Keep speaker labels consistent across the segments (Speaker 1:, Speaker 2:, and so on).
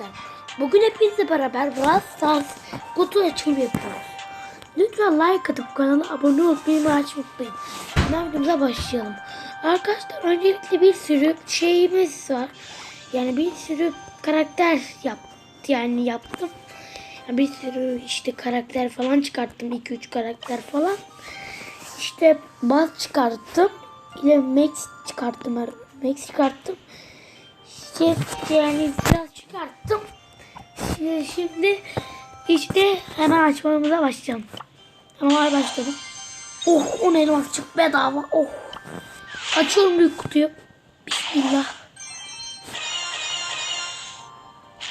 Speaker 1: arkadaşlar. Bugün hepinizle beraber Brawl Stars kutu açılımı yapıyoruz. Lütfen like atıp kanala abone olup bildirim açmayı unutmayın. Hemen videomuza başlayalım. Arkadaşlar öncelikle bir sürü şeyimiz var. Yani bir sürü karakter yaptı yani yaptım. Yani bir sürü işte karakter falan çıkarttım. 2-3 karakter falan. İşte baz çıkarttım. ile Max çıkarttım. Max çıkarttım. İşte yani biraz çıkarttım. Şimdi, işte hemen açmamıza başlayalım. Hemen başladım. Oh 10 elmas çık bedava. Oh. Açıyorum büyük kutuyu. Bismillah.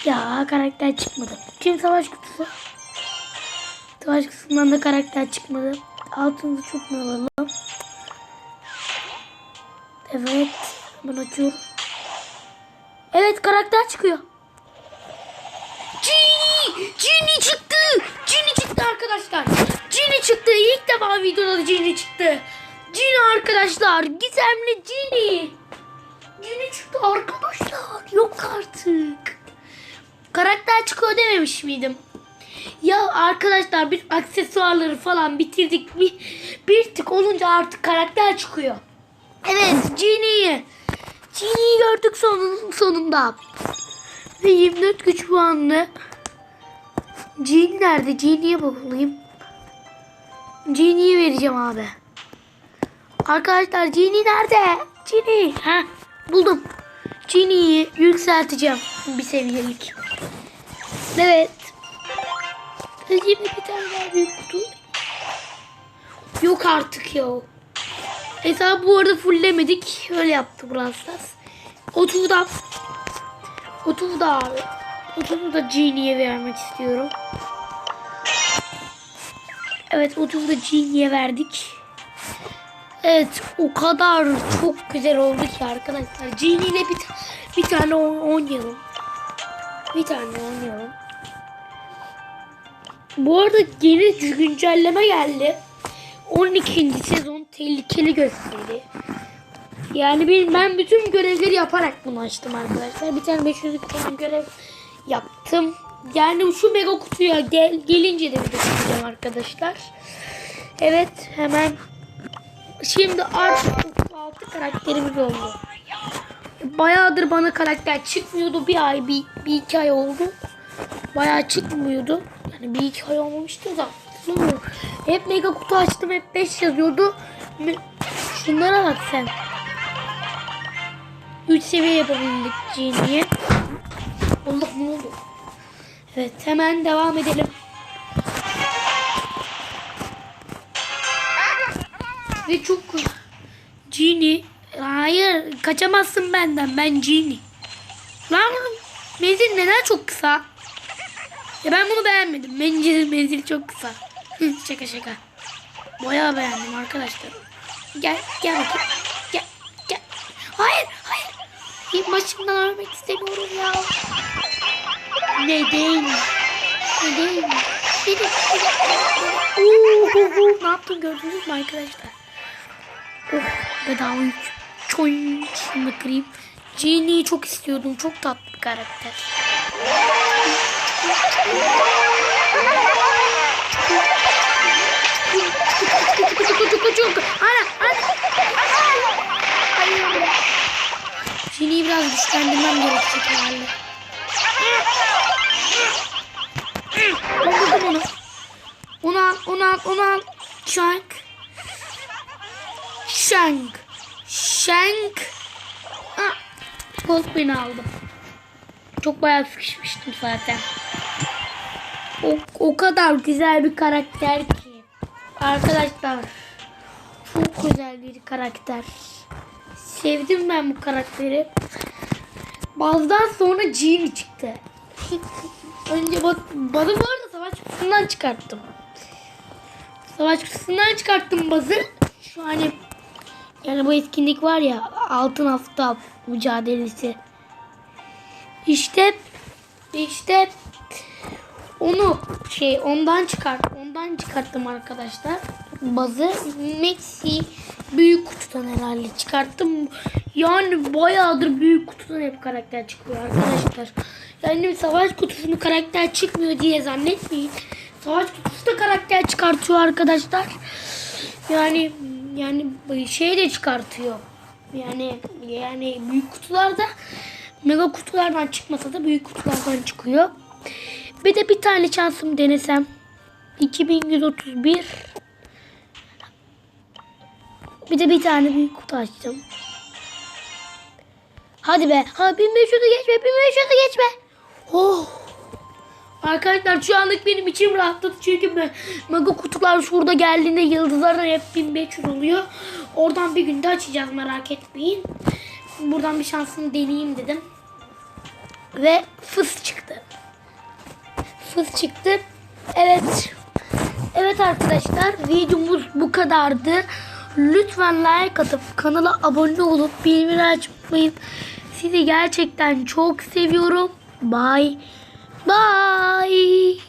Speaker 1: Ya karakter çıkmadı. Kim savaş kutusu? Savaş kutusundan da karakter çıkmadı. Altını çok mu alalım? Evet. Hemen açıyorum. Evet karakter çıkıyor. Genie çıktı! Genie çıktı arkadaşlar. Genie çıktı. İlk defa videoda Genie çıktı. Genie arkadaşlar. Gizemli Genie. Genie çıktı arkadaşlar. Yok artık. Karakter çıkıyor dememiş miydim? Ya arkadaşlar biz aksesuarları falan bitirdik. Bir, bir tık olunca artık karakter çıkıyor. Evet Genie'yi. Genie'yi gördük sonun, sonunda. Ve 24 güç puanlı. Genie nerede? Genie'ye bakayım. Genie'ye vereceğim abi. Arkadaşlar Genie nerede? Genie. Ha, buldum. Genie'yi yükselteceğim bir seviyelik. Evet. Şimdi bir tane daha büyük kutu. Yok artık ya. Hesabı bu arada fulllemedik. Öyle yaptı Brawl Stars. Da Otuvu da abi. Otuvu da Genie'ye vermek istiyorum. Evet Otuvu da Genie'ye verdik. Evet o kadar çok güzel oldu ki arkadaşlar. Genie ile bir, bir tane oyn- oynayalım. Bir tane oynayalım. Bu arada yeni güncelleme geldi. 12. sezon tehlikeli gösteri. Yani ben bütün görevleri yaparak bunu açtım arkadaşlar. Bir tane 500 tane görev yaptım. Yani şu mega kutuya gel, gelince de bir çekeceğim arkadaşlar. Evet hemen şimdi artık 36 karakterimiz oldu. Bayağıdır bana karakter çıkmıyordu. Bir ay, bir, bir iki ay oldu. Bayağı çıkmıyordu. Yani bir iki ay olmamıştı da. Hep mega kutu açtım. Hep 5 yazıyordu. Şunlara bak sen. 3 seviye yapabildik Genie'ye. Allah ne? Evet hemen devam edelim. Ve çok Genie hayır kaçamazsın benden ben Genie. Lan menzil neden çok kısa? Ya ben bunu beğenmedim. Menzil, menzil çok kısa. Şaka şaka. Bayağı beğendim arkadaşlar. Gel gel bakayım. Gel gel. Hayır hayır. Bir başımdan ölmek istemiyorum ya. Neden? Neden? Neden? Neden? Oo, ne yaptın gördünüz mü arkadaşlar? Oh bedava yük. Çoy. Şunu kırayım. Genie'yi çok istiyordum. Çok tatlı bir karakter. Biraz güçlendirmem gerekecek herhalde. Öldürdüm onu. Onu al, onu al, onu al. Shank. Shank. Shank. Ah. Gold beni aldım. Çok bayağı sıkışmıştım zaten. O, o kadar güzel bir karakter ki. Arkadaşlar. Çok güzel bir karakter. Sevdim ben bu karakteri. Bazdan sonra Genie çıktı. Önce bak, bana bu arada savaş kutusundan çıkarttım. Savaş kutusundan çıkarttım bazı. Şu hani yani bu etkinlik var ya altın hafta mücadelesi. İşte işte onu şey ondan çıkart ondan çıkarttım arkadaşlar. Bazı Maxi büyük kutudan herhalde çıkarttım. Yani bayağıdır büyük kutudan hep karakter çıkıyor arkadaşlar. Yani savaş kutusunu karakter çıkmıyor diye zannetmeyin. Savaş kutusu da karakter çıkartıyor arkadaşlar. Yani yani şey de çıkartıyor. Yani yani büyük kutularda mega kutulardan çıkmasa da büyük kutulardan çıkıyor. Bir de bir tane şansım denesem. 2131 Bir de bir tane büyük kutu açtım. Hadi be. Ha 1500'ü geçme. 1500'ü geçme. Oh. Arkadaşlar şu anlık benim içim rahatladı. Çünkü me- mega kutular şurada geldiğinde yıldızlar hep 1500 oluyor. Oradan bir günde açacağız merak etmeyin. Buradan bir şansını deneyeyim dedim. Ve fıs çıktı. Fıs çıktı. Evet. Evet arkadaşlar videomuz bu kadardı. Lütfen like atıp kanala abone olup bildirimleri açmayın. Sizi gerçekten çok seviyorum. Bye. Bye.